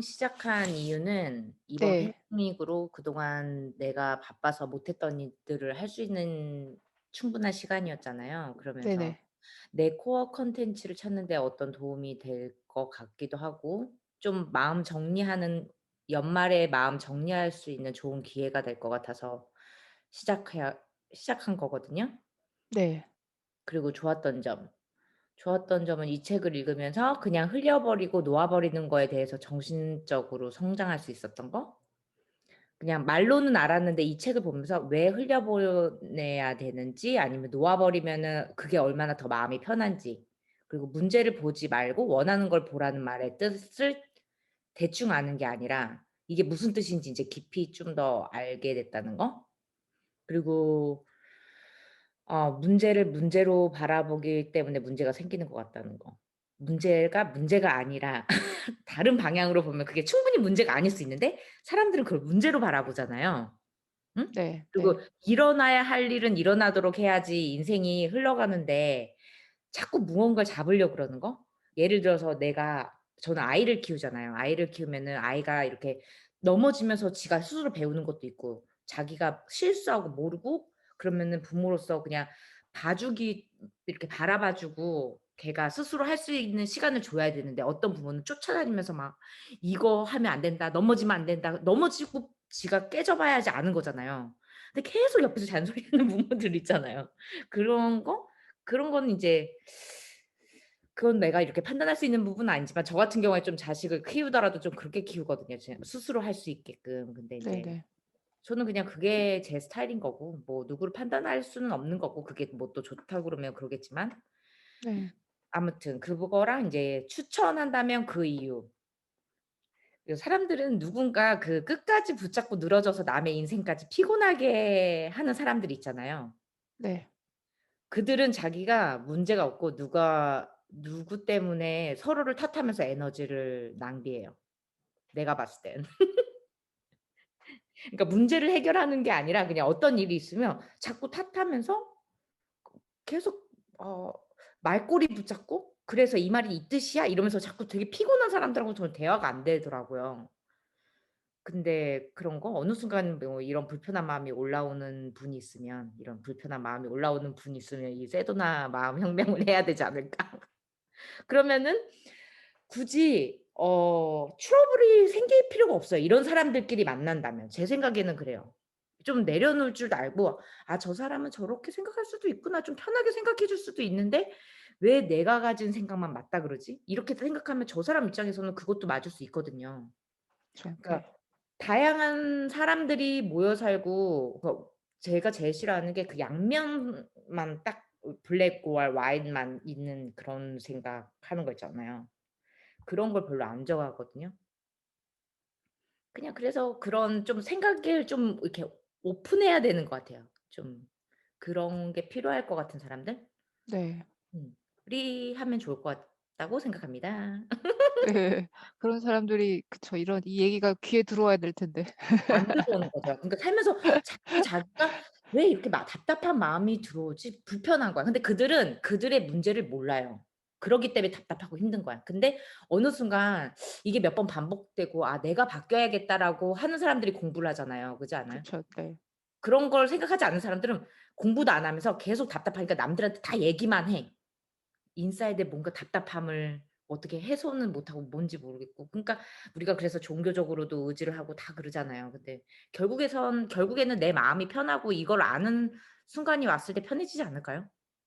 시작한 이유는 이번 네. 팬데믹으로 그동안 내가 바빠서 못 했던 일들을 할 수 있는 충분한 시간이었잖아요. 그러면서 네네. 내 코어 콘텐츠를 찾는 데 어떤 도움이 될 것 같기도 하고 좀 마음 정리하는 연말에 마음 정리할 수 있는 좋은 기회가 될 것 같아서 시작해야 시작한 거거든요. 네. 그리고 좋았던 점. 좋았던 점은 이 책을 읽으면서 그냥 흘려 버리고 놓아 버리는 거에 대해서 정신적으로 성장할 수 있었던 거. 그냥 말로는 알았는데 이 책을 보면서 왜 흘려 보내야 되는지 아니면 놓아 버리면은 그게 얼마나 더 마음이 편한지 그리고 문제를 보지 말고 원하는 걸 보라는 말의 뜻을 대충 아는 게 아니라 이게 무슨 뜻인지 인제 깊이 좀 더 알게 됐다는 거. 그리고 어 문제를 문제로 바라보기 때문에 문제가 생기는 것 같다는 거. 문제가 문제가 아니라 다른 방향으로 보면 그게 충분히 문제가 아닐 수 있는데 사람들은 그걸 문제로 바라보잖아요. 응? 네 그리고 네. 일어나야 할 일은 일어나도록 해야지 인생이 흘러가는데 자꾸 무언가를 잡으려고 그러는 거? 예를 들어서 내가 저는 아이를 키우잖아요. 아이를 키우면은 아이가 이렇게 넘어지면서 지가 스스로 배우는 것도 있고 자기가 실수하고 모르고 그러면은 부모로서 그냥 봐주기 이렇게 바라봐 주고 걔가 스스로 할 수 있는 시간을 줘야 되는데 어떤 부모는 쫓아다니면서 막 "이거 하면 안 된다. 넘어지면 안 된다." 넘어지고 지가 깨져 봐야지 아는 거잖아요. 근데 계속 옆에서 잔소리하는 부모들 있잖아요. 그런 거? 그런 거는 인제 그건 내가 이렇게 판단할 수 있는 부분은 아니지만 저 같은 경우에 좀 자식을 키우더라도 좀 그렇게 키우거든요. 제 스스로 할 수 있게끔. 근데 인제 네네. 저는 그냥 그게 제 스타일인 거고 뭐 누구를 판단할 수는 없는 거고 그게 뭐 또 좋다고 그러면 그러겠지만 네. 아무튼 그거랑 인제 추천한다면 그 이유. 그 사람들은 누군가 그 끝까지 붙잡고 늘어져서 남의 인생까지 피곤하게 하는 사람들 있잖아요. 네. 그들은 자기가 문제가 없고 누가 누구 때문에 서로를 탓하면서 에너지를 낭비해요, 내가 봤을 땐. 그러니까 문제를 해결하는 게 아니라 그냥 어떤 일이 있으면 자꾸 탓하면서 계속 어 말꼬리 붙잡고 "그래서 이 말이 이 뜻이야?" 이러면서 자꾸 되게 피곤한 사람들하고 저는 대화가 안 되더라고요. 근데 그런 거 어느 순간 뭐 이런 불편한 마음이 올라오는 분이 있으면 이런 불편한 마음이 올라오는 분이 있으면 이 세도나 마음 혁명을 해야 되지 않을까. 그러면은 굳이 어 트러블이 생길 필요가 없어요, 이런 사람들끼리 만난다면. 제 생각에는 그래요. 좀 내려놓을 줄 알고 '아 저 사람은 저렇게 생각할 수도 있구나.' 좀 편하게 생각해 줄 수도 있는데 '왜 내가 가진 생각만 맞다 그러지?' 이렇게 생각하면 저 사람 입장에서는 그것도 맞을 수 있거든요. 그러니까 다양한 사람들이 모여 살고 그 제가 제일 싫어하는 게 그 양면만 딱어 블랙 or white만 있는 그런 생각하는 거 있잖아요. 그런 걸 별로 안 좋아하거든요. 그냥 그래서 그런 좀 생각을 좀 이렇게 오픈해야 되는 것 같아요. 좀 그런 게 필요할 것 같은 사람들? 네. 음. 이 하면 좋을 것 같다고 생각합니다. 네. 그런 사람들이 그쵸. 이런 이 얘기가 귀에 들어와야 될 텐데. 안 들어오는 거죠. 그러니까 살면서 자꾸 자기가 왜 이렇게 막 답답한 마음이 들어오지? 불편한 거야. 근데 그들은 그들의 문제를 몰라요. 그러기 때문에 답답하고 힘든 거야. 근데 어느 순간 이게 몇 번 반복되고 '아 내가 바뀌어야겠다.'라고 하는 사람들이 공부를 하잖아요. 그렇지 않아요? 그쵸. 네. 그런 걸 생각하지 않는 사람들은 공부도 안 하면서 계속 답답하니까 남들한테 다 얘기만 해. 인사이드에 뭔가 답답함을 어떻게 해소는 못하고 뭔지 모르겠고 그러니까 우리가 그래서 종교적으로도 의지를 하고 다 그러잖아요. 근데 결국에선 결국에는 내 마음이 편하고 이걸 아는 순간이 왔을 때 편해지지 않을까요?